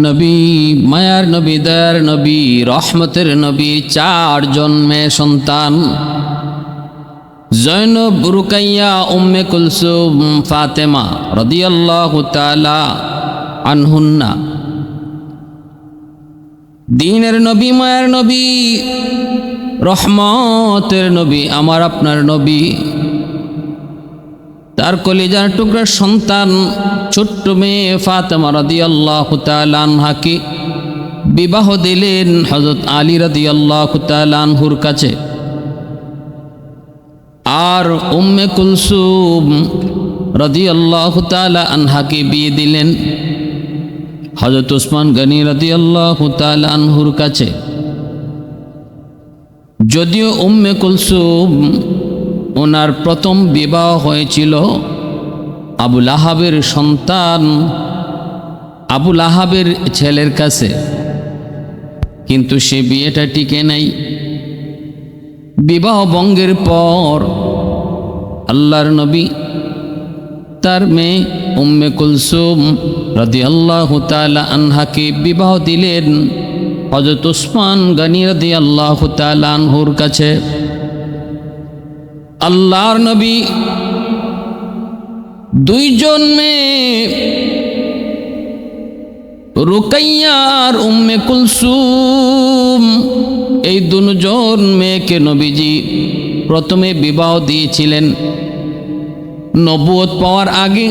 নবী, মায়ার নবী, দয়ার নবী, রহমতের নবী, চার জন্মে সন্তান। জৈনব, রুকাইয়া, উম্মে কুলসুম, ফাতেমা রদিয়াল্লাহু তাআলা আনহুন্না। দিনের নবী, মায়ের নবী, রহমতের নবী, আমার আপনার নবী। তার কলিজার টুকরার সন্তান ছোট্ট মেয়ে ফাতেমা রাদি আল্লাহ আনহাকে বিবাহ দিলেন হজরত আলী রাদি আল্লাহ আনহুর কাছে। আর উম্মে কুলসুম রদি আল্লাহ আনহাকে বিয়ে দিলেন হজরত উসমান গনি রদি আল্লাহ আনহুর কাছে। যদিও উম্মে কুলসুম ওনার প্রথম বিবাহ হয়েছিল আবুল আহাবের সন্তান আবুল আহাবের ছেলের কাছে। কিন্তু সে বিয়েটা টিকে নাই। বিবাহ বঙ্গের পর আল্লাহর নবী তার মেয়ে উম্মে কুলসুম রাদি আল্লাহ আনহাকে বিবাহ দিলেন হজরত উসমান গানি রাদি আল্লাহ আনহুর কাছে। আল্লাহর নবী দুইজন মেয়ে রুকাইয়ার উম্মে কুলসুম, এই দুজন মেয়েকে নবীজি প্রথমে বিবাহ দিয়েছিলেন। নবুয়ত পাওয়ার আগে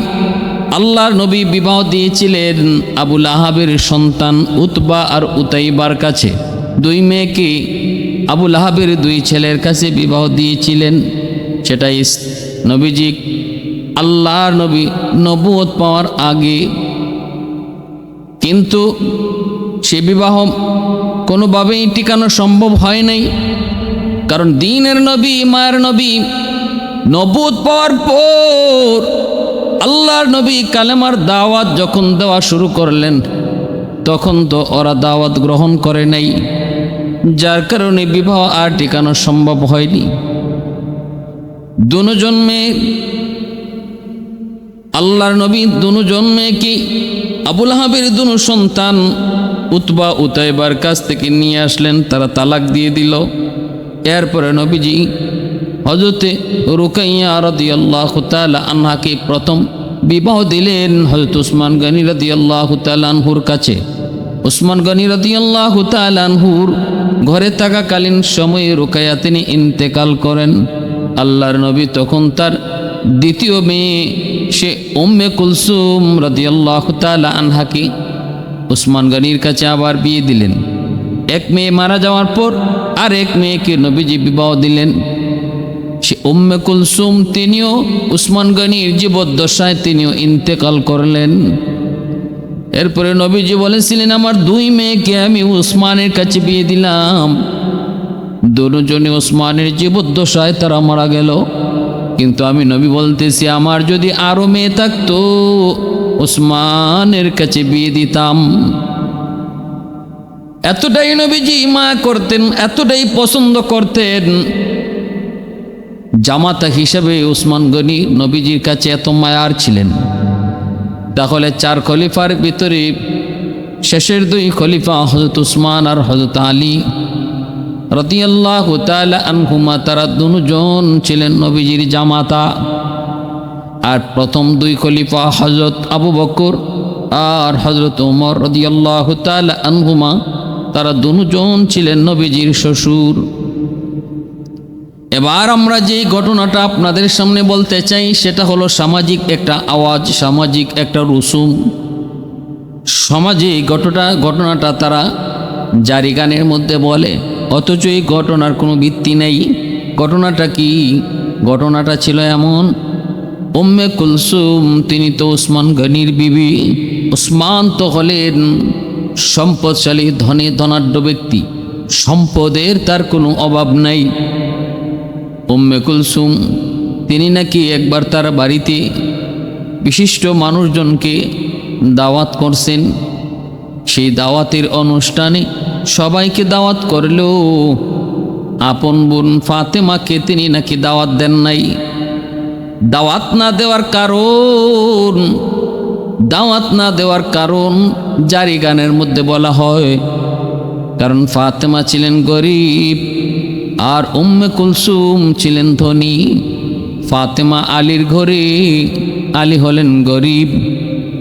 আল্লাহর নবী বিবাহ দিয়েছিলেন আবুল আহাবের সন্তান উতবা আর উতাইবার কাছে। দুই মেয়েকে আবুল আহাবের দুই ছেলের কাছে বিবাহ দিয়েছিলেন। সেটাই নবীজি আল্লাহর নবী নবুয়ত পাওয়ার আগে। কিন্তু সে বিবাহ কোনোভাবেই টিকানো সম্ভব হয় নাই। কারণ দিনের নবী, মায়ের নবী নবুত পাওয়ার পর আল্লাহর নবী কালেমার দাওয়াত যখন দেওয়া শুরু করলেন, তখন তো ওরা দাওয়াত গ্রহণ করে নাই। যার কারণে বিবাহ আর টিকানো সম্ভব হয়নি। দুনো জন্মে আল্লাহর নবী দুনু জন্মে কি? আবুল হাবের দুনু সন্তান উতবা উতাইবার কাছ থেকে নিয়ে আসলেন, তারা তালাক দিয়ে দিল। এরপরে নবীজি হজরতে রুকাইয়া রদি আল্লাহ আনহাকে প্রথম বিবাহ দিলেন হজরত উসমান গনি রদি আল্লাহ আনহুর কাছে। উসমান গনি রদি আল্লাহ আনহুর ঘরে থাকাকালীন সময়ে রুকাইয়া তিনি ইন্তেকাল করেন। আল্লাহর নবী তখন তার দ্বিতীয় মেয়ে সে উম্মে কুলসুম রদিয়াল্লাহ তালা আনহাকে উসমান গনির কাছে আবার বিয়ে দিলেন। এক মেয়ে মারা যাওয়ার পর আর এক মেয়েকে নবীজি বিবাহ দিলেন। সে উম্মে কুলসুম তিনিও উসমান গনির জীবদ্দশায় তিনিও ইন্তেকাল করলেন। এরপরে নবীজি বলেছিলেন, আমার দুই মেয়েকে আমি উসমানের কাছে বিয়ে দিলাম। দুজনে ওসমানের জীবদ্দশায় তারা মারা গেল। কিন্তু আমি নবী বলতেছি, আমার যদি আরও মেয়ে থাকতো, ওসমানের কাছে বিয়ে দিতাম। এতটাই নবীজি মা করতেন, এতটাই পছন্দ করতেন। জামাতা হিসেবে ওসমান গনি নবীজির কাছে এত মায়ার ছিলেন। তাহলে চার খলিফার ভিতরে শেষের দুই খলিফা হজরত উসমান আর হজরত আলী রতিয়াল্লাহ আনহুমা, তারা দুজন ছিলেন নবীজির জামাতা। আর প্রথম দুই খলিফা হজরত আবু বকর আর হজরত উমর রদিয়াল্লাহ আনহুমা, তারা দুজন ছিলেন নবীজির শ্বশুর। এবার আমরা যে ঘটনাটা আপনাদের সামনে বলতে চাই, সেটা হলো সামাজিক একটা আওয়াজ, সামাজিক একটা রুসুম। সমাজে ঘটনা ঘটনাটা তারা জারি গানের মধ্যে বলে। অথচ এই ঘটনার কোনো ভিত্তি নেই। ঘটনাটা কি? ঘটনাটা ছিল এমন। উম্মে কুলসুম, তিনি তো উসমান গনির বিবি। উসমান তো হলেন সম্পদশালী, ধনে, ধনাঢ্য ব্যক্তি। সম্পদের তার কোনো অভাব নাই। উম্মে কুলসুম, তিনি নাকি একবার তার বাড়িতে বিশিষ্ট মানুষজনকে দাওয়াত করছেন। সেই দাওয়াতের অনুষ্ঠানে সবাইকে দাওয়াত করলেও আপন বোন ফাতেমাকে তিনি নাকি দাওয়াত দেন নাই। দাওয়াত না দেওয়ার কারণ, দাওয়াত না দেওয়ার কারণ জারি গানের মধ্যে বলা হয়। কারণ ফাতেমা ছিলেন গরিব আর উম্মে কুলসুম ছিলেন ধনী। ফাতেমা আলীর ঘরে আলী হলেন গরিব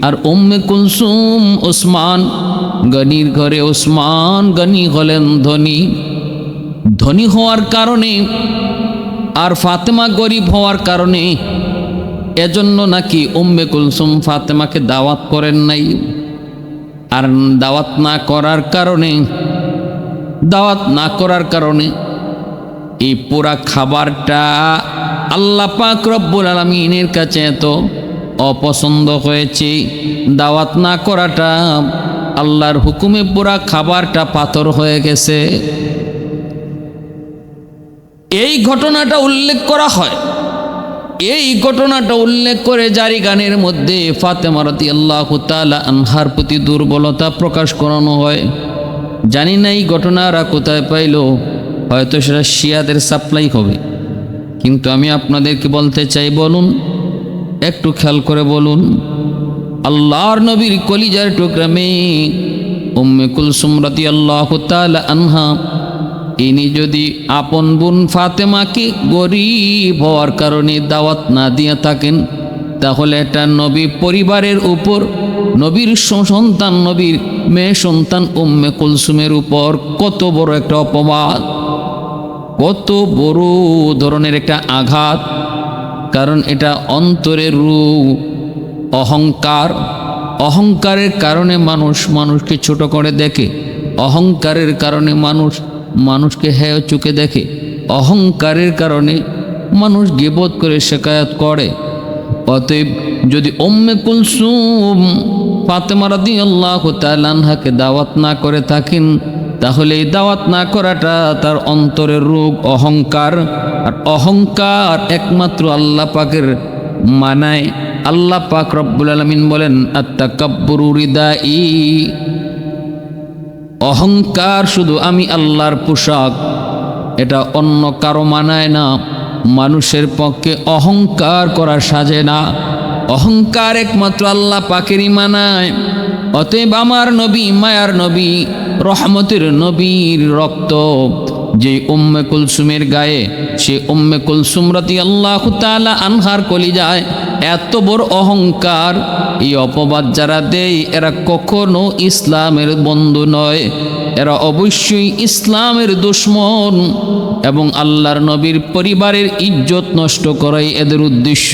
আর উম্মে কুলসুম ওসমান গনির ঘরে ওসমান, গনি হলেন ধনী। ধনী হওয়ার কারণে আর ফাতেমা গরিব হওয়ার কারণে এজন্য নাকি উম্মে কুলসুম ফাতেমাকে দাওয়াত করেন নাই। আর দাওয়াত না করার কারণে, দাওয়াত না করার কারণে এই পুরা খাবারটা আল্লাহ পাক রব্বুল আলমিনের কাছে এত অপছন্দ হয়েছে। দাওয়াত না করাটা আল্লাহর হুকুমে পুরা খাবারটা পাথর হয়ে গেছে। এই ঘটনাটা উল্লেখ করা হয়। এই ঘটনাটা উল্লেখ করে জারি গানের মধ্যে ফাতেমারতি আল্লাহ আনহার প্রতি দুর্বলতা প্রকাশ করানো হয়। জানি না এই ঘটনারা কোথায় পাইল, হয়তো সেটা শিয়াদের সাপ্লাই হবে। কিন্তু আমি আপনাদেরকে বলতে চাই, বলুন, একটু খেয়াল করে বলুন। আল্লাহর নবীর কলিজার টুকরা মেয়ে উম্মে কুলসুম রাতি আল্লাহ আনহা। ইনি যদি আপন বোন ফাতেমাকে গরিব হওয়ার কারণে দাওয়াত না দিয়ে থাকেন, তাহলে এটা নবী পরিবারের উপর, নবীর সন্তান, নবীর মেয়ে সন্তান উম্মে কুলসুমের উপর কত বড় একটা অপবাদ। কত বড় ধরনের একটা আঘাত। কারণ এটা অন্তরের রূপ। অহংকার। অহংকারের কারণে মানুষ মানুষকে ছোট করে দেখে। অহংকারের কারণে মানুষ মানুষকে হেয় চোখে দেখে। অহংকারের কারণে মানুষ গেবোধ করে শেখায়াত করে। অতএব যদি ওম্মে কুলসুম ফাতেমা রাদি আল্লাহ তালানহাকে দাওয়াত না করে থাকেন, তাহলে এই দাওয়াত না করাটা তার অন্তরের রোগ, অহংকার। আর অহংকার একমাত্র আল্লাহ পাকের মানায়। আল্লাহ পাক রব্বুল আলমিন বলেন আত্মা আত্মাকাব্বরু ই অহংকার শুধু আমি আল্লাহর পোশাক, এটা অন্য কারও মানায় না, মানুষের পক্ষে অহংকার করা সাজে না। অহংকার একমাত্র আল্লাহ পাকেরই মানায়, অতএব আমার নবী, মায়ার নবী, রহমতের নবীর রক্ত। যে উম্মে কুলসুমের গায়ে, সে উম্মে কুলসুম রতি আল্লাহ তালা আনহার কলি যায় এত বড় অহংকার। এই অপবাদ যারা দেয়, এরা কখনো ইসলামের বন্ধু নয়, এরা অবশ্যই ইসলামের দুশ্মন এবং আল্লাহর নবীর পরিবারের ইজ্জত নষ্ট করাই এদের উদ্দেশ্য।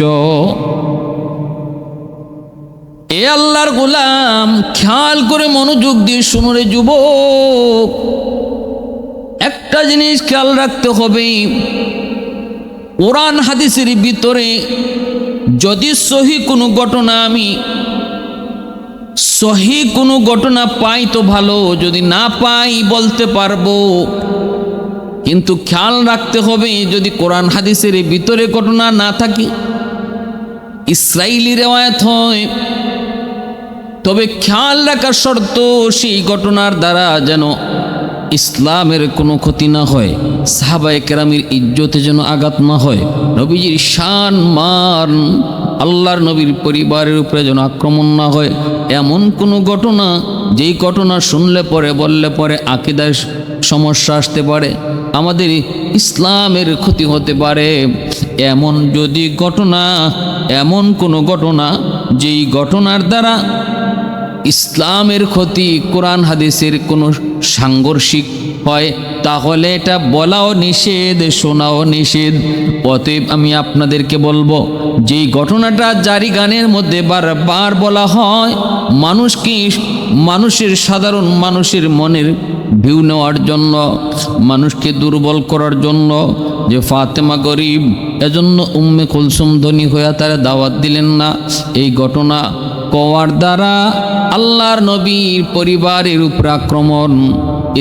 এ আল্লাহর গোলাম, খেয়াল করে মনোযোগ দিয়ে শুনুরে যুবক। একটা জিনিস খেয়াল রাখতে হবে। কোরআন হাদিসের ভিতরে যদি সহি কোনো ঘটনা আমি সহি কোনো ঘটনা পাই তো ভালো, যদি না পাই বলতে পারব। কিন্তু খেয়াল রাখতে হবে যদি কোরআন হাদিসের ভিতরে ঘটনা না থাকে ইসরায়েলি রেওয়ায়ত হয়, তবে খেয়াল রাখার শর্ত সেই ঘটনার দ্বারা যেন ইসলামের কোনো ক্ষতি না হয়, সাহাবায়ে কেরামের ইজ্জতে যেন আঘাত না হয়। নবীজির শান মান আল্লাহর নবীর পরিবারের উপরে যেন আক্রমণ না হয়, এমন কোনো ঘটনা যেই ঘটনা শুনলে পরে, বললে পরে আকিদার সমস্যা আসতে পারে, আমাদের ইসলামের ক্ষতি হতে পারে। এমন যদি ঘটনা, এমন কোনো ঘটনা যেই ঘটনার দ্বারা ইসলামের ক্ষতি কোরআন হাদিসের কোনো সাংঘর্ষিক হয়, তাহলে এটা বলাও নিষেধ, শোনাও নিষেধ। অতএব আমি আপনাদেরকে বলব, যেই ঘটনাটা জারি গানের মধ্যে বারবার বলা হয় মানুষকে মানুষের সাধারণ মানুষের মনের ভিউ নেওয়ার জন্য, মানুষকে দুর্বল করার জন্য, যে ফাতেমা গরিব, এজন্য উম্মে কুলসুম ধনী হইয়া তারা দাওয়াত দিলেন না। এই ঘটনা কওয়ার দ্বারা আল্লাহর নবীর পরিবারের উপর আক্রমণ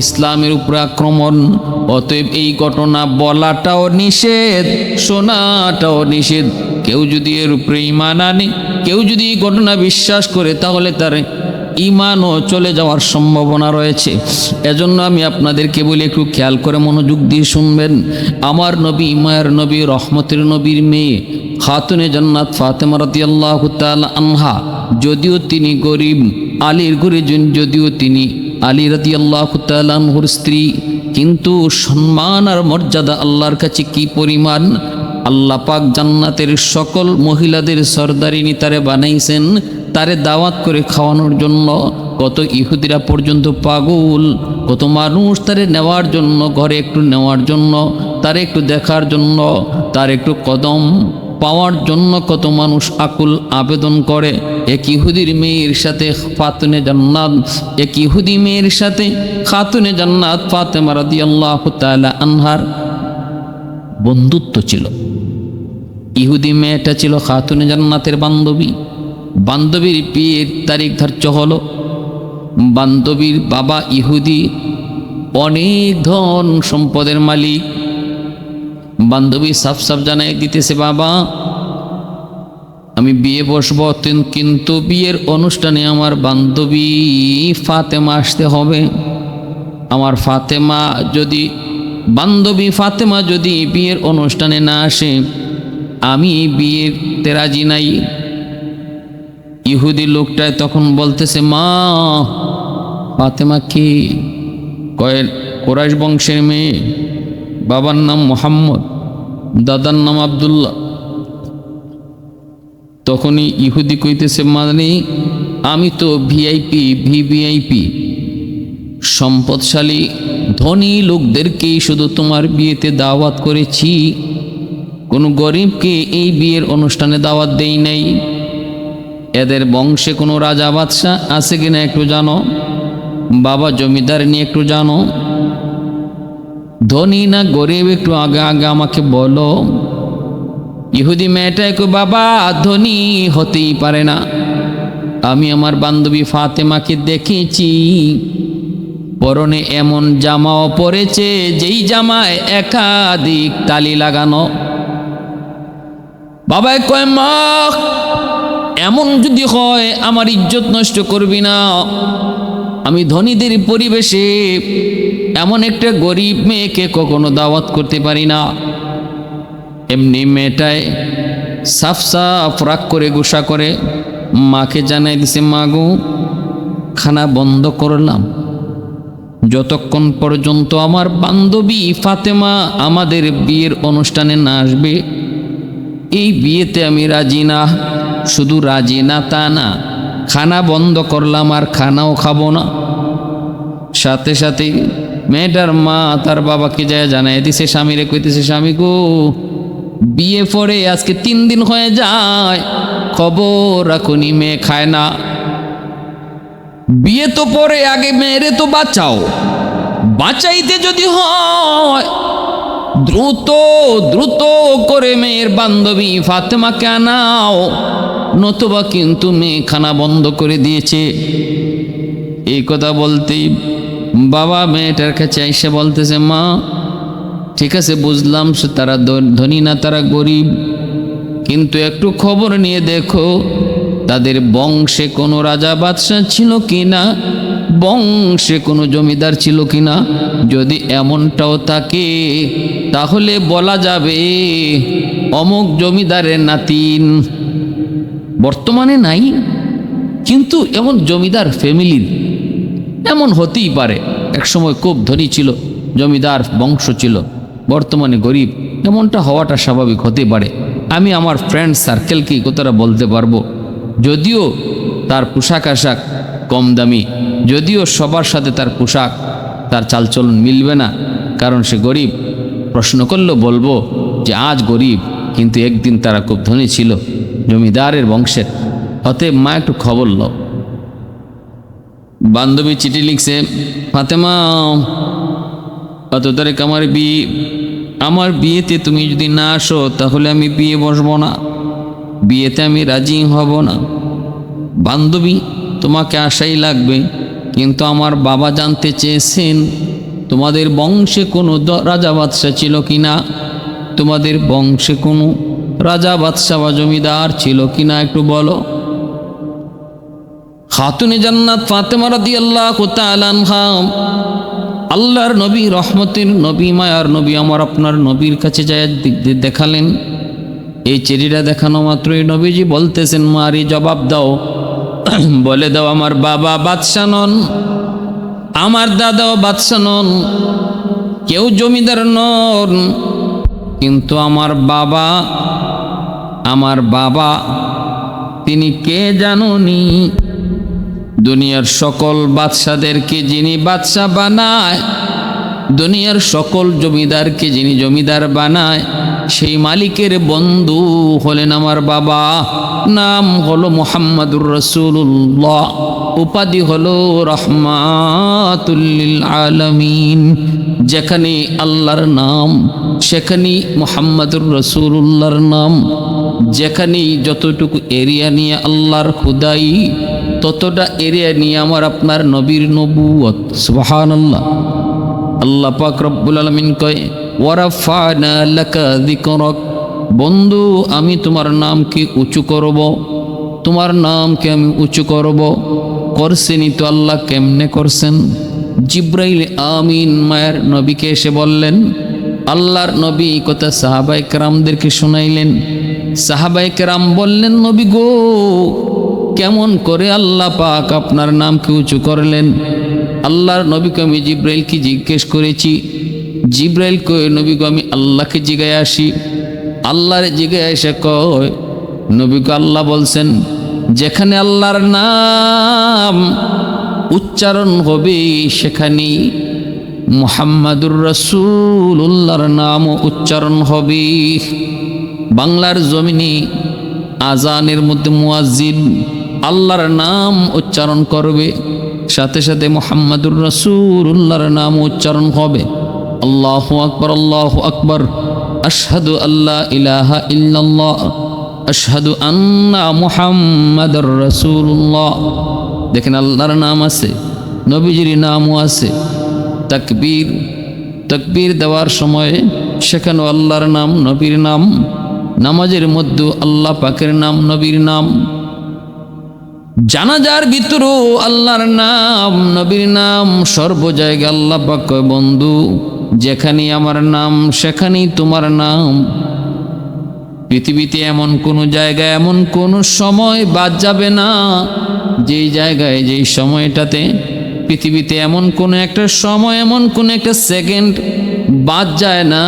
ইসলামের উপর আক্রমণ অতএব এই ঘটনা বলাটাও নিষেধ, শোনাটাও নিষেধ। কেউ যদি এর উপরে ইমান আনে, কেউ যদি এই ঘটনা বিশ্বাস করে, তাহলে তার ইমানও চলে যাওয়ার সম্ভাবনা রয়েছে। এজন্য আমি আপনাদেরকে বলি, একটু খেয়াল করে মনোযোগ দিয়ে শুনবেন। আমার নবী ইমায়ের নবী, রহমতের নবীর মেয়ে, খাতুনে জান্নাত ফাতেমা রাদিয়াল্লাহু তাআলা আনহা যদিও তিনি গরিব, আলীর য- যদিও তিনি আলী রাতি আল্লাহ তালানহুর স্ত্রী, কিন্তু সম্মান আর মর্যাদা আল্লাহর কাছে কি পরিমাণ? আল্লাহ পাক জান্নাতের সকল মহিলাদের সর্দারিনী তারে বানাইছেন, তারে দাওয়াত করে খাওয়ানোর জন্য। কত ইহুদিরা পর্যন্ত পাগল, কত মানুষ তারে নেওয়ার জন্য, ঘরে একটু নেওয়ার জন্য, তারে একটু দেখার জন্য, তার একটু কদম। পাওয়ার জন্য কত মানুষ আকুল আবেদন করে? এক ইহুদির মেয়ের সাথে ফাতুনে জান্নাত, এক ইহুদি মেয়ের সাথে খাতুনে জান্নাত ফাতেমা রাদিয়াল্লাহু তাআলা আনহার বন্ধুত্ব ছিল। ইহুদি মেয়েটা ছিল খাতুনে জান্নাতের বান্ধবী। বান্ধবীর বিয়ের তারিখ ধার্য হলো। বান্ধবীর বাবা ইহুদি, অনেক ধন সম্পদের মালিক। বান্ধবী সাফ সাফ জানাই দিতেছে, বাবা, আমি বিয়ে বসবো কিন্তু বিয়ের অনুষ্ঠানে আমার বান্ধবী ফাতেমা আসতে হবে। আমার ফাতেমা যদি, বান্ধবী ফাতেমা যদি বিয়ের অনুষ্ঠানে না আসে, আমি বিয়েতে রাজি নাই। ইহুদি লোকটায় তখন বলতেছে, মা, ফাতেমা কি কয়ের কোরাইশ বংশের মেয়ে? বাবার নাম মোহাম্মদ, দাদার নাম আবদুল্লাহ। তখনই ইহুদি কইতেছে মানে আমি তো ভিআইপি ভিভিআইপি সম্পদশালী, ধনী লোকদেরকেই শুধু তোমার বিয়েতে দাওয়াত করেছি। কোনো গরিবকে এই বিয়ের অনুষ্ঠানে দাওয়াত দেই নাই। এদের বংশে কোনো রাজা বাদশাহ আছে কিনা একটু জানো? বাবা জমিদার নিয়ে একটু জানো? ধনী না গরিব একটু আগে আগে আমাকে বলো। ইহুদি মেয়েটা কো বাবা, ধনী হতেই পারে না। আমি আমার বান্ধবী ফাতেমাকে দেখেছি। পরনে এমন জামাও পরেছে, যেই জামায় একাধিক তালি লাগানো। বাবাই কয়, মা, এমন যদি হয় আমার ইজ্জত নষ্ট করবি না। আমি ধনীদের পরিবেশে এমন একটা গরিব মেয়েকে কখনো দাওয়াত করতে পারি না। এমনি মেয়েটায় সাফ সাফ করে গুসা করে, মাকে জানাই দিছে মাগো খানা বন্ধ করলাম। যতক্ষণ পর্যন্ত আমার বান্ধবী ফাতেমা আমাদের বিয়ের অনুষ্ঠানে না আসবে, এই বিয়েতে আমি রাজি না। শুধু রাজি না তা না, খানা বন্ধ করলাম আর খানাও খাব না। সাথে সাথে মেয়েটার মা তার বাবাকে যায় জানাই দিছে স্বামীরে, কইতেছে স্বামী গো, বিয়ে পরে আজকে তিন দিন হয়ে যায়, খবর রাখুনি মেয়ে খায় না। বিয়ে তো পরে, আগে মেয়েরে তো বাঁচাও। বাঁচাইতে যদি হয়, দ্রুত দ্রুত করে মেয়ের বান্ধবী ফাতেমাকে আনাও। নতুবা কিন্তু মেয়ে খানা বন্ধ করে দিয়েছে। এই কথা বলতেই বাবা মেয়েটার কাছে এসে বলতেছে, মা, ঠিক আছে, বুঝলাম সে তারা ধনী না, তারা গরিব। কিন্তু একটু খবর নিয়ে দেখো, তাদের বংশে কোনো রাজা বাদশাহ ছিল কি না বংশে কোনো জমিদার ছিল কি না যদি এমনটাও থাকে, তাহলে বলা যাবে, অমুক জমিদারের নাতিন বর্তমানে নাই, কিন্তু এমন জমিদার ফ্যামিলির এমন হতেই পারে। একসময় খুব ধনী ছিল, জমিদার, বংশ ছিল, বর্তমানে গরিব। এমনটা হওয়াটা স্বাভাবিক হতে পারে। আমি আমার ফ্রেন্ড সার্কেলকে কথাটা বলতে পারব। যদিও তার পোশাক আশাক কম দামি, যদিও সবার সাথে তার পোশাক, তার চালচলন মিলবে না, কারণ সে গরিব। প্রশ্ন করলেও বলব যে আজ গরিব, কিন্তু একদিন তারা খুব ধনী ছিল, জমিদারের বংশের। অতএব মা, একটু খবর লো বান্ধবী চিঠি লিখছে, ফাতেমা কত তারিখ আমার বিয়ে, আমার বিয়েতে তুমি যদি না আসো, তাহলে আমি বিয়ে বসবো না। বিয়েতে আমি রাজি হব না। বান্ধবী তোমাকে আশাই লাগবে, কিন্তু আমার বাবা জানতে চেয়েছেন, তোমাদের বংশে কোনো রাজা বাদশাহ ছিল কি না তোমাদের বংশে কোনো রাজা বাদশাহ বা জমিদার ছিল কি না একটু বলো। খাতুনে জান্নাত ফাতেমা রাদিয়াল্লাহু তাআলা আনহা। আল্লাহর নবী, রহমতের নবী, মায়ার নবী, আমার আপনার নবীর কাছে যায় দেখালেন। এই চেরিটা দেখানো মাত্রই নবীজি বলতেছেন, মারি জবাব দাও। বলে দাও, আমার বাবা বাদশা নন, আমার দাদাও বাদশা নন, কেউ জমিদার নন, কিন্তু আমার বাবা আমার বাবা, তিনি কে জানুনি? দুনিয়ার সকল বাদশাদেরকে যিনি বাদশা বানায়, দুনিয়ার সকল জমিদারকে যিনি জমিদার বানায়, সেই মালিকের বন্ধু হলেন আমার বাবা। নাম হলো মোহাম্মদুর রসুল্লাহ উপাধি হলো রহমাতুল্লিল আলমিন। যেখানে আল্লাহর নাম, সেখানেই মোহাম্মদুর রসুল্লাহর নাম। যেখানেই যতটুকু এরিয়া নিয়ে আল্লাহর খুদাই ততটা এরিয়া নিয়ে আমার আপনার নবীর নবুয়ত সুবাহান আল্লাহ পাক রব্বুল আলমিন কয়, ওয়ারাফানা লাকা যিকরাক। বন্ধু, আমি তোমার নামকে উঁচু করব, তোমার নামকে আমি উঁচু করব। করছেনই তো আল্লাহ কেমনে করছেন? জিব্রাইল আমিন মায়ের নবীকে এসে বললেন, আল্লাহর নবী কথা সাহাবাই কেরামদেরকে শোনাইলেন। সাহাবাই কেরাম বললেন, নবী গো কেমন করে আল্লাহ পাক আপনার নামকে উঁচু করলেন? আল্লাহর নবীকে আমি জিব্রাইলকে জিজ্ঞেস করেছি জিব্রাইল কয়ে নবীকে আমি আল্লাহকে জিগায় আসি আল্লাহর জিগায় এসে কয়, নবীকে আল্লাহ বলছেন, যেখানে আল্লাহর নাম উচ্চারণ হবে সেখানেই মোহাম্মদুর রসুল্লাহর নামও উচ্চারণ হবে। বাংলার জমিনে আজানের মধ্যে মুয়াজ্জিন আল্লাহর নাম উচ্চারণ করবে, সাথে সাথে মোহাম্মদুর রসুল্লাহর নাম উচ্চারণ হবে। আল্লাহ আকবর আল্লাহ আকবর। আশহাদু আল্লাহ ইলাহা ইল্লাল্লাহ। আশহাদু আন্না মুহাম্মাদুর রাসূলুল্লাহ। দেখেন আল্লাহর নাম আছে, নবীজির নামও আছে। তাকবীর তাকবীর দেওয়ার সময় সেখানেও আল্লাহর নাম, নবীর নাম। নামাজের মধ্যে আল্লাহ পাকের নাম, নবীর নাম। জানাজার ভিতরও আল্লাহর নাম, নবীর নাম সর্ব জায়গায় আল্লাহ পাক বন্ধু যেখানে আমার নাম, সেখানেই তোমার নাম। পৃথিবীতে এমন কোনো জায়গায়, এমন কোনো সময় বাদ যাবে না। যেই জায়গায়, যেই সময়টাতে পৃথিবীতে এমন কোনো একটা সময়, এমন কোনো একটা সেকেন্ড বাদ যায় না,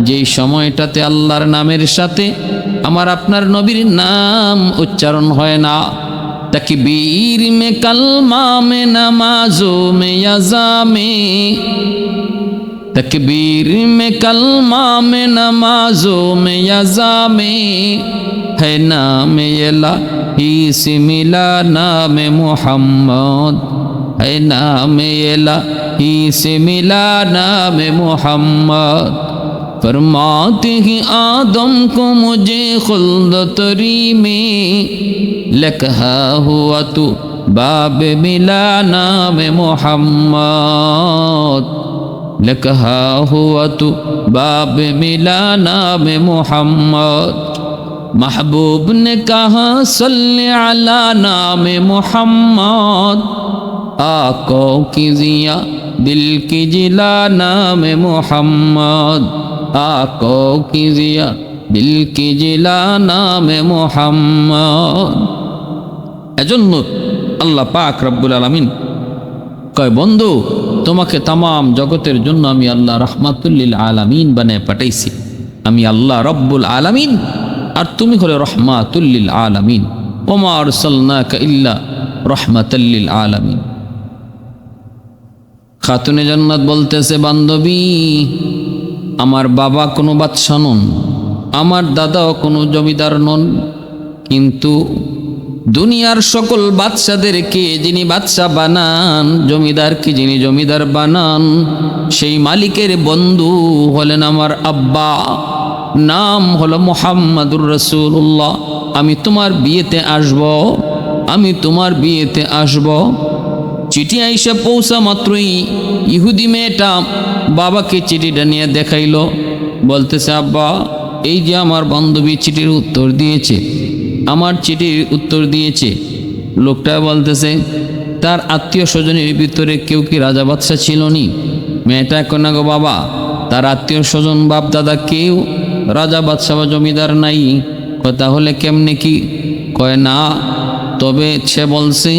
যেই সময়টাতে আল্লাহর নামের সাথে আমার আপনার নবীর নাম উচ্চারণ হয় না। تکبیر میں کلمہ میں، نمازوں میں، یزا میں۔ تکبیر میں کلمہ میں، نمازوں میں، یزا میں۔ ہے نام الہی سے ملا نام محمد۔ ہے نام الہی سے ملا نام محمد۔ فرماتے ہیں آدم کو مجھے خلد تری میں۔ لکھا ہوا تو باب ملا نام محمد لکھا ہوا تو باب ملا نام محمد محبوب نے کہا صلی علی نام محمد آقوں کی ضیا دل کی جلا نام محمد آقوں کی ضیا دل کی جلا نام محمد এজন্য আল্লাহ পাক রব্বুল আলমিন কয়, বন্ধু, তোমাকে তাম জগতের জন্য আমি আল্লাহ রহমাতুল্লিল আলামিন বানায় পাঠাইছি। আমি আল্লাহ রব্বুল আলামিন, আর তুমি হলে রহমাতুল্লিল আলামিন। ওমা আরসালনাকা ইল্লা রহমাতুল্লিল আলামিন। খাতুনে জান্নাত বলতেছে, বান্ধবী, আমার বাবা কোনো বাদশা নন, আমার দাদাও কোনো জমিদার নন, কিন্তু দুনিয়ার সকল বাদশাদেরকে যিনি বাদশা বানান জমিদারকে যিনি জমিদার বানান, সেই মালিকের বন্ধু হলেন আমার আব্বা। নাম হলো মোহাম্মদুর রসুল্লাহ আমি তোমার বিয়েতে আসব, আমি তোমার বিয়েতে আসব। চিঠি আইসা পৌঁছা মাত্রই ইহুদি মেয়েটা বাবাকে চিঠিটা নিয়ে দেখাইল। বলতেছে, আব্বা, এই যে আমার বান্ধবী চিঠির উত্তর দিয়েছে আমার চিঠির উত্তর দিয়েছে। লোকটা বলতেছে, তার আত্মীয় স্বজনের ভিতরে কেউ কি রাজা বাদশাহ ছিল নি? মেয়েটা কন্যা গো বাবা? তার আত্মীয় স্বজন বাপ দাদা কেউ রাজা বাদশাহ বা জমিদার নাই। তাহলে কেমনে কি? কয়, না, তবে সে বলছে,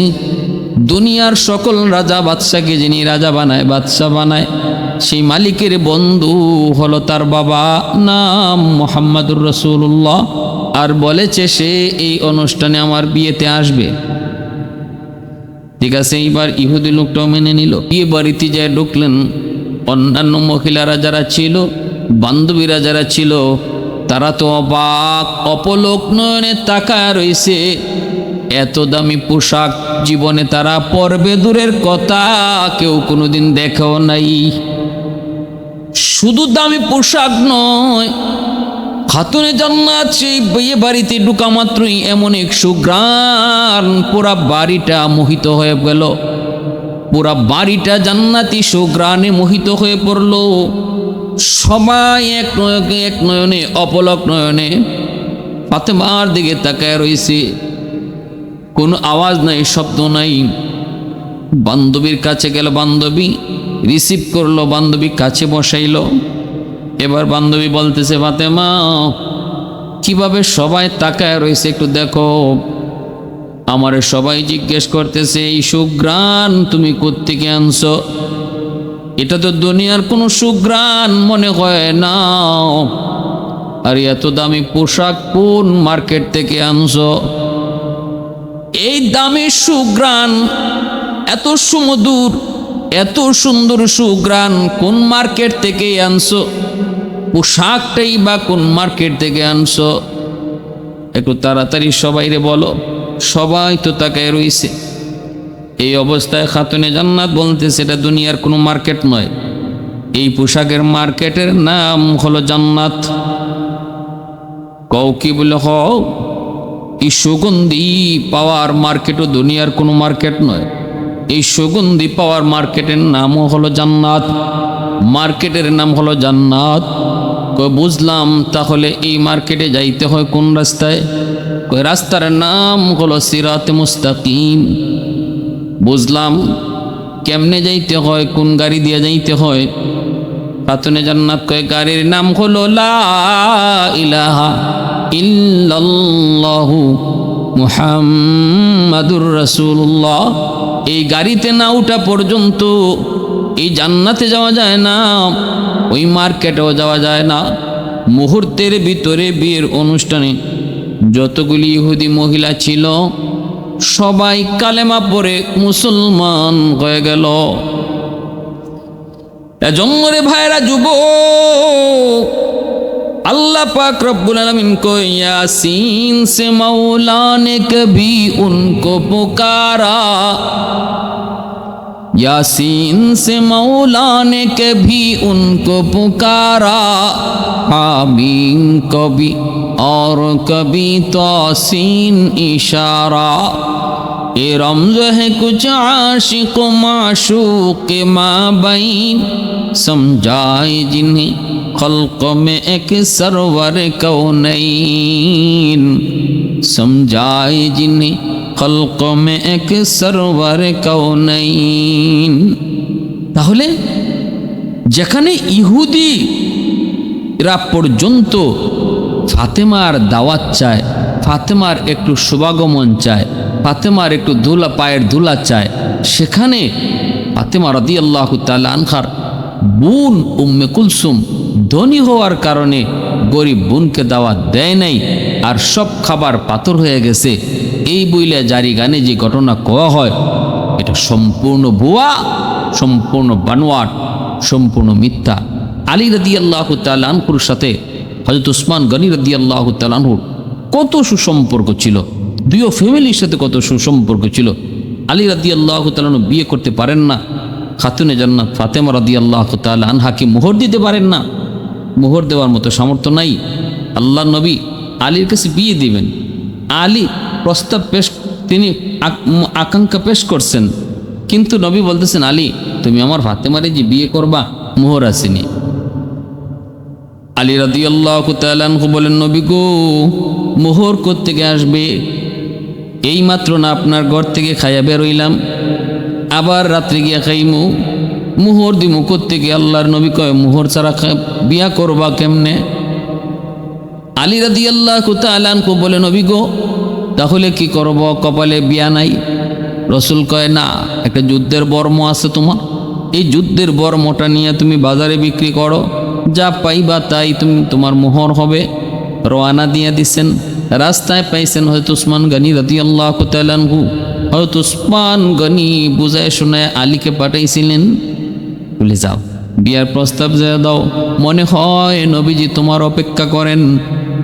দুনিয়ার সকল রাজা বাদশাকে যিনি রাজা বানায়, বাদশাহ বানায়, সেই মালিকের বন্ধু হলো তার বাবা, নাম মোহাম্মদুর রসুল্লাহ আর বলেছে সে এই অনুষ্ঠানে আমার বিয়েতে আসবে। ঠিক আছে, এইবার ইহুদি লোকটাও মেনে নিল। বিয়ে বাড়িতে যায় ঢুকলেন। অন্যান্য মহিলারা যারা ছিল, বান্ধবীরা যারা ছিল, তারা তো অবাক, অপলোক নয়নে তাকায় রয়েছে। এত দামি পোশাক জীবনে তারা পরবে দূরের কথা কেউ কোনোদিন দেখেও নাই। শুধু দামি পোশাক নয় খাতুনে জান্নাত, সেই বিয়ে বাড়িতে ঢুকা মাত্রই এমন এক সুগ্রাণ পুরা বাড়িটা মোহিত হয়ে গেল। পুরা বাড়িটা জান্নাতি সুগ্রাণে মোহিত হয়ে পড়ল। সবাই এক নয়নে এক নয়নে, অপলক নয়নে ফাতেমার দিকে তাকায় রয়েছে। কোনো আওয়াজ নাই, শব্দ নাই। বান্ধবীর কাছে গেল বান্ধবী, রিসিভ করল, বান্ধবী কাছে বসাইলো। এবার বান্ধবী বলতেছে, ফাতেমা, কীভাবে সবাই তাকায় রয়েছে একটু দেখো। আমার সবাই জিজ্ঞেস করতেছে, এই সুগ্রাণ তুমি কোত্থেকে আনছো? এটা তো দুনিয়ার কোনো সুগ্রাণ মনে হয় না। আর এত দামি পোশাক কোন মার্কেট থেকে আনছো? এই দামি সুগ্রাণ এত সুমধুর, এত সুন্দর সুগ্রাণ কোন মার্কেট থেকে আনছো? পোশাকটাই বা কোন মার্কেট থেকে আনছো? একটু তাড়াতাড়ি সবাইরে বলো। সবাই তো তাকায় রইছে। এই অবস্থায় খাতুনে জান্নাত বলতে সেটা দুনিয়ার কোনো মার্কেট নয়। এই পোশাকের মার্কেটের নাম হলো জান্নাত। কও কি বলে হও এই সুগন্ধি পাওয়ার মার্কেটও দুনিয়ার কোনো মার্কেট নয়। এই সুগন্ধি পাওয়ার মার্কেটের নামও হলো জান্নাত। মার্কেটের নাম হলো জান্নাত। বুঝলাম, তাহলে এই মার্কেটে যাইতে হয় কোন রাস্তায়? কই, রাস্তার নাম হলো সিরাত মুস্তাকিম। বুঝলাম, কেমনে যাইতে হয়, কোন গাড়ি দিয়ে যাইতে হয়? খাতুনে জান্নাত কয় গাড়ির নাম হলো লা ইলাহা মুহাম্মাদুর রাসূলুল্লাহ। এই গাড়িতে না ওঠা পর্যন্ত এই জান্নাতে যাওয়া যায় না, ওই মার্কেটেও যাওয়া যায় না। মুহূর্তের ভিতরে বিয়ের অনুষ্ঠানে যতগুলি ইহুদি মহিলা ছিল, সবাই কালেমা পরে মুসলমান হয়ে গেল। জঙ্গলে ভাইরা যুব আল্লাহ পাক রব্বুল আলমিন কো ইয়াসিন, সে মৌলানে কবি, উনকো পুকারা। یاسین سے مولا نے کبھی ان کو پکارا حامین کبھی اور کبھی توسین اشارہ۔ ये रमज है कुछ आशिक माशूक के माबईन समझाए जिन्हें खल्क में एक सरवर कौनैन समझाए जिन्हें खल्क में एक सरवर कौनैन তাহলে যেখানে ইহুদিরা পর্যন্ত ফাতেমার দাওয়াত চায় ফাতেমার একটু শুভাগমন চায়, ফাতেমার একটু ধুলা পায়ের ধুলা চায়। সেখানে ফাতেমা রদি আল্লাহ আনখার বোন উম্মে কুলসুম ধনী হওয়ার কারণে গরিব বোনকে দাওয়াত দেয় নাই আর সব খাবার পাথর হয়ে গেছে। এই বইলে জারি গানে যে ঘটনা কওয়া হয়, এটা সম্পূর্ণ ভুয়া, সম্পূর্ণ বানোয়াট, সম্পূর্ণ মিথ্যা। আলী রদি আল্লাহ তালানহুর সাথে হজরত উসমান গনি রদি আল্লাহ তালানহুর কত সুসম্পর্ক ছিল? দুইও ফ্যামিলির সাথে কত সুসম্পর্ক ছিল? আলী রাদি আল্লাহ তালানু বিয়ে করতে পারেন না। খাতুনে জান্নাত, ফাতেমা রাদি আল্লাহ তাল আনহাকে মোহর দিতে পারেন না? মোহর দেওয়ার মতো সামর্থ্য নাই। আল্লাহ নবী আলীর কাছে বিয়ে দিবেন। আলী প্রস্তাব পেশ, তিনি আকাঙ্ক্ষা পেশ করছেন। কিন্তু নবী বলতেছেন, আলী, তুমি আমার ফাতেমারে যে বিয়ে করবা, মোহর আসেনি। আলী রাদি আল্লাহ তালানহু বলেন, নবী গো, মোহর থেকে আসবে? এই মাত্র না আপনার ঘর থেকে খাইয়া বেরোইলাম আবার রাত্রে গিয়া খাইমু। মুহর দিমু থেকে আল্লাহর নবী কয়, মুহর ছাড়া বিয়া করবা কেমনে? আলী রাদি আল্লাহ তালানকু বলে, নবী গো, তাহলে কি করব? কপালে বিয়া নাই? রসুল কয়, না, একটা যুদ্ধের বর্ম আছে তোমার। এই যুদ্ধের বর্মটা নিয়ে তুমি বাজারে বিক্রি করো। যা পাইবা তাই তুমি তোমার মোহর হবে। রওয়ানা দিয়ে দিছেন। রাস্তায় পাইছেন হয়তো উসমান গনি রতি আল্লাহ তালানহু হয়তো উসমান গনি বুঝায় শোনায় আলীকে পাঠাইছিলেন। বলে, যাও, বিয়ার প্রস্তাব যা দাও। মনে হয় নবীজি তোমার অপেক্ষা করেন।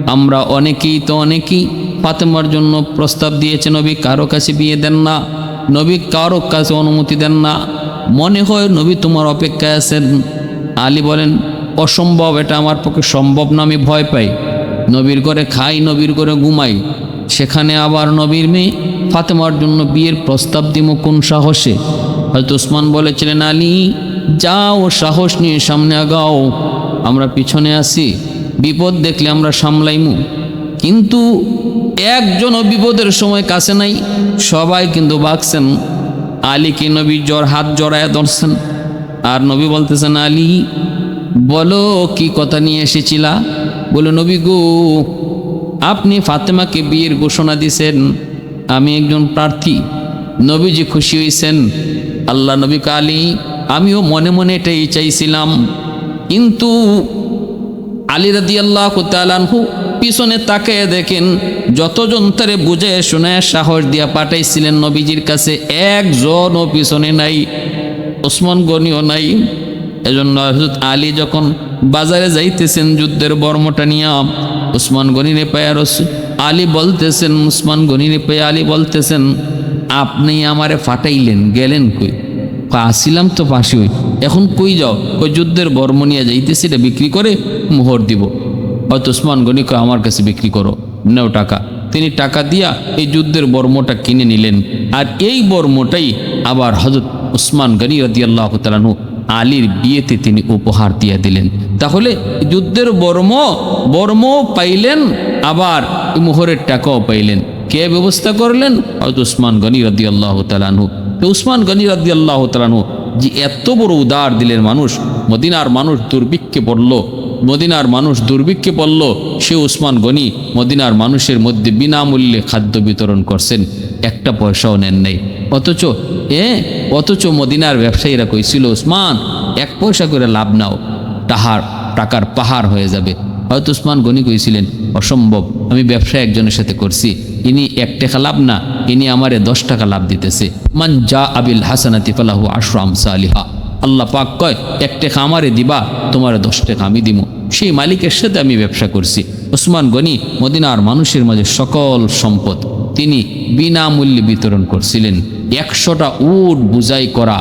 আমরা অনেকেই তো অনেকেই। ফাতেমার জন্য প্রস্তাব দিয়েছে নবী, কারও কাছে বিয়ে দেন না। নবী কারও কাছে অনুমতি দেন না। মনে হয় নবী তোমার অপেক্ষায় আছেন। আলী বলেন অসম্ভব, এটা আমার পক্ষে সম্ভব না, আমি ভয় পাই। নবীর করে খাই, নবীর করে ঘুমাই। সেখানে আবার নবীর মেয়ে ফাতেমার জন্য বিয়ের প্রস্তাব দিব কোন সাহসে? হয়তো উসমান বলেছিলেন, আলী, যাও, সাহস নিয়ে সামনে আগাও। আমরা পিছনে আসি বিপদ দেখলে আমরা সামলাইমু। কিন্তু একজনও বিপদের সময় কাছে নাই, সবাই কিন্তু বাগছেন আলীকে নবী জ্বর, হাত জড়ায় ধরছেন। আর নবী বলতেছেন, আলী বলো, কি কথা নিয়ে এসেছিলা? বলে, নবী গো, আপনি ফাতেমাকে বিয়ের ঘোষণা দিছেন, আমি একজন প্রার্থী। নবীজি খুশি হয়েছেন আল্লাহ নবী কালী আমিও মনে মনে এটাই চাইছিলাম। কিন্তু আলী রাদি আল্লাহ তালানহু পিছনে তাকে দেখেন, যতজন তারে বুঝে শুনে সাহস দিয়া পাঠাইছিলেন নবীজির কাছে, একজনও পিছনে নাই, ওসমান গনিও নাই। এজন্য হজরত আলী যখন বাজারে যাইতেছেন যুদ্ধের বর্মটা নিয়ে উসমান গনিরে পায়া রস আলী বলতেছেন উসমান গনিরে পেয়ে আলী বলতেছেন আপনি আমারে ফাটাইলেন গেলেন কই? আসিলাম তো পাশে হই এখন কই যাও? ওই যুদ্ধের বর্ম নিয়ে যাইতেছি এটা বিক্রি করে মোহর দিব। হয়তো উসমান গনি কয়, আমার কাছে বিক্রি করো নেও টাকা। তিনি টাকা দিয়া এই যুদ্ধের বর্মটা কিনে নিলেন। আর এই বর্মটাই আবার হজরত উসমান গনি রদি আল্লাহ তালানু আলীর বিয়েতে তিনি উপহার দিয়ে দিলেন। তাহলে যুদ্ধের বর্ম বর্ম পাইলেন, আবার মোহরের টাকাও পাইলেন। কে ব্যবস্থা করলেন? হয়তো উসমান গনি রদি আল্লাহ তালানহু তো উসমান গনি রদি আল্লাহ তালানহু যে এত বড় উদার দিলেন মানুষ, মদিনার মানুষ দুর্ভিক্ষে পড়ল, মদিনার মানুষ দুর্ভিক্ষে পড়ল, সে উসমান গনি মদিনার মানুষের মধ্যে বিনামূল্যে খাদ্য বিতরণ করছেন। একটা পয়সাও নেন নাই। অথচ, এ, অথচ মদিনার ব্যবসায়ীরা কইছিল উসমান এক পয়সা করে লাভ নাও, তাহার টাকার পাহাড় হয়ে যাবে। হয়তো উসমান গনি কইছিলেন, অসম্ভব, আমি ব্যবসা একজনের সাথে করছি, ইনি এক টাকা লাভ না, ইনি আমারে দশ টাকা লাভ দিতেছে। মান যা আবিল হাসানাতি ফালাহু আশরাম সালিহা আল্লাহ পাক কয়, এক টাকা আমারে দিবা, তোমার দশ টাকা আমি দিব সেই মালিকের সাথে আমি ব্যবসা করছি। ওসমান গনি মদিনার মানুষের মাঝে সকল সম্পদ তিনি বিনামূল্যে বিতরণ করছিলেন। একশোটা উট বুঝাই করা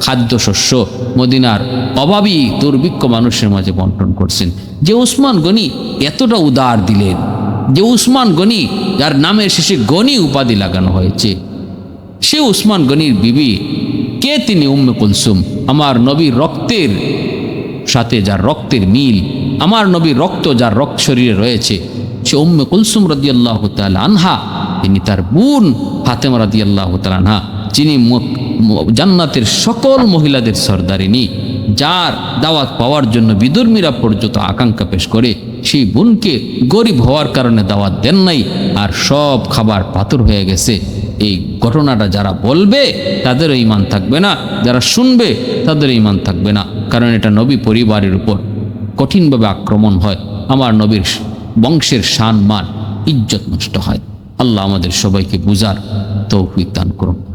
খাদ্যশস্য। মদিনার অভাবী, দুর্ভিক্ষ মানুষের মাঝে বন্টন করছেন। যে উসমান গনি এতটা উদার দিলেন, যে উসমান গনি যার নামের শেষে গনি উপাধি লাগানো হয়েছে, সে উসমান গনির বিবি, কে তিনি উম্মে কুলসুম? আমার নবীর রক্তের সাথে যার রক্তের মিল, আমার নবীর রক্ত যার রক্ত শরীরে রয়েছে, সে উম্মে কুলসুম রদিয়াল্লাহ তাল আনহা তিনি তার বোন ফাতেমা রদিয়াল্লাহ আনহা, যিনি জান্নাতের সকল মহিলাদের সর্দারিনী, যার দাওয়াত পাওয়ার জন্য বিদর্মীরা পর্যন্ত আকাঙ্ক্ষা পেশ করে, সেই বোনকে গরিব হওয়ার কারণে দাওয়াত দেন নাই আর সব খাবার পাথর হয়ে গেছে। এই ঘটনাটা যারা বলবে তাদেরও ইমান থাকবে না। যারা শুনবে, তাদের ইমান থাকবে না। কারণ এটা নবী পরিবারের উপর কঠিনভাবে আক্রমণ হয়। আমার নবীর বংশের শান মান ইজ্জত নষ্ট হয়। আল্লাহ আমাদের সবাইকে বুঝার তৌফিক দান করুন।